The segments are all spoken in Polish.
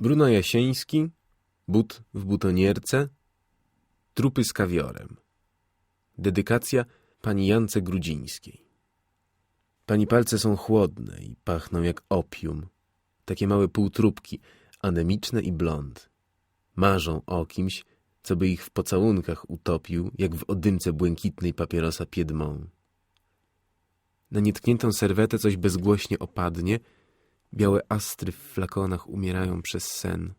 Bruno Jasieński, but w butonierce, trupy z kawiorem. Dedykacja pani Jance Grudzińskiej. Pani palce są chłodne i pachną jak opium. Takie małe półtrupki, anemiczne i blond. Marzą o kimś, co by ich w pocałunkach utopił, jak w odymce błękitnej papierosa Piedmont. Na nietkniętą serwetę coś bezgłośnie opadnie, białe astry w flakonach umierają przez sen.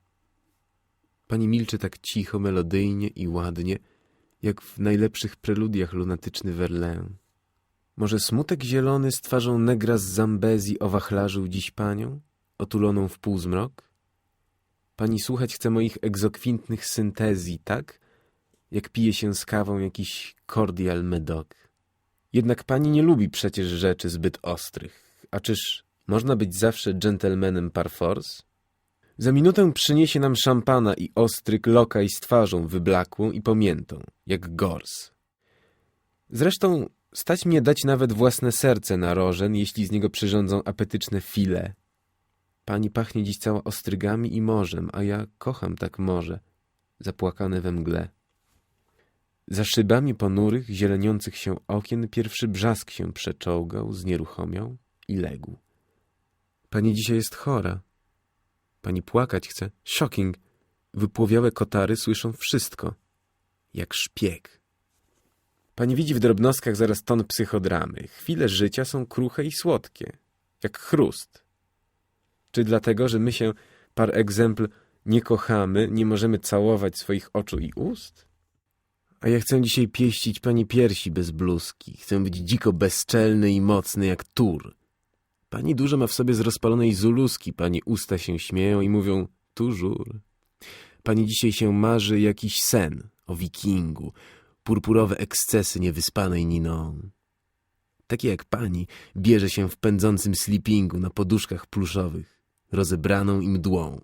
Pani milczy tak cicho, melodyjnie i ładnie, jak w najlepszych preludiach lunatyczny Verlaine. Może smutek zielony z twarzą negra z Zambezji owachlarzył dziś panią, otuloną w półzmrok? Pani słuchać chce moich egzokwintnych syntezji, tak? Jak pije się z kawą jakiś cordial medoc. Jednak pani nie lubi przecież rzeczy zbyt ostrych. A czyż można być zawsze dżentelmenem par force? Za minutę przyniesie nam szampana i ostryk lokaj z twarzą wyblakłą i pomiętą, jak gors. Zresztą stać mnie dać nawet własne serce na rożen, jeśli z niego przyrządzą apetyczne file. Pani pachnie dziś cała ostrygami i morzem, a ja kocham tak morze, zapłakane we mgle. Za szybami ponurych, zieleniących się okien pierwszy brzask się przeczołgał, znieruchomiał i legł. Pani dzisiaj jest chora. Pani płakać chce. Shocking. Wypłowiałe kotary słyszą wszystko. Jak szpieg. Pani widzi w drobnostkach zaraz ton psychodramy. Chwile życia są kruche i słodkie. Jak chrust. Czy dlatego, że my się, par exemple, nie kochamy, nie możemy całować swoich oczu i ust? A ja chcę dzisiaj pieścić pani piersi bez bluzki. Chcę być dziko bezczelny i mocny jak tur. Pani dużo ma w sobie z rozpalonej zuluski. Pani usta się śmieją i mówią toujours. Pani dzisiaj się marzy jakiś sen o wikingu, purpurowe ekscesy niewyspanej Niną. Takie jak pani bierze się w pędzącym sleepingu na poduszkach pluszowych, rozebraną i mdłą.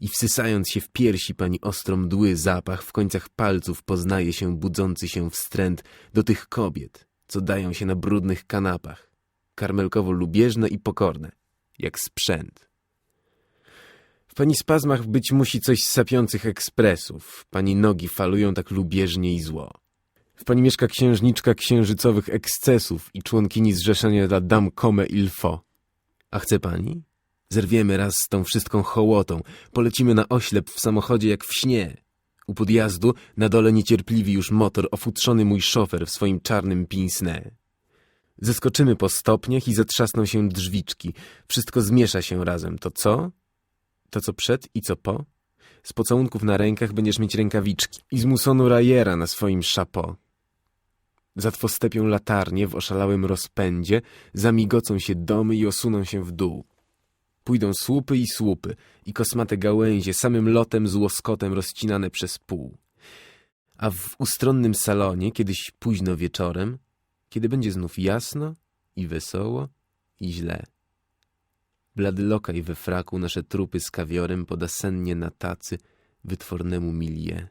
I wsysając się w piersi pani ostro mdły zapach, w końcach palców poznaje się budzący się wstręt do tych kobiet, co dają się na brudnych kanapach, karmelkowo lubieżne i pokorne, jak sprzęt. W pani spazmach być musi coś z sapiących ekspresów, pani nogi falują tak lubieżnie i zło. W pani mieszka księżniczka księżycowych ekscesów i członkini zrzeszenia dla dam come il faut. A chce pani? Zerwiemy raz z tą wszystką hołotą, polecimy na oślep w samochodzie jak w śnie. U podjazdu na dole niecierpliwi już motor, ofutrzony mój szofer w swoim czarnym pinsne. Zeskoczymy po stopniach i zatrzasną się drzwiczki. Wszystko zmiesza się razem. To co? To co przed i co po? Z pocałunków na rękach będziesz mieć rękawiczki i z musonu rajera na swoim szapo. Zatwostepią latarnie w oszalałym rozpędzie, zamigocą się domy i osuną się w dół. Pójdą słupy i słupy i kosmate gałęzie samym lotem z łoskotem rozcinane przez pół. A w ustronnym salonie, kiedyś późno wieczorem, kiedy będzie znów jasno i wesoło i źle. Blady lokaj we fraku nasze trupy z kawiorem poda sennie na tacy wytwornemu milie.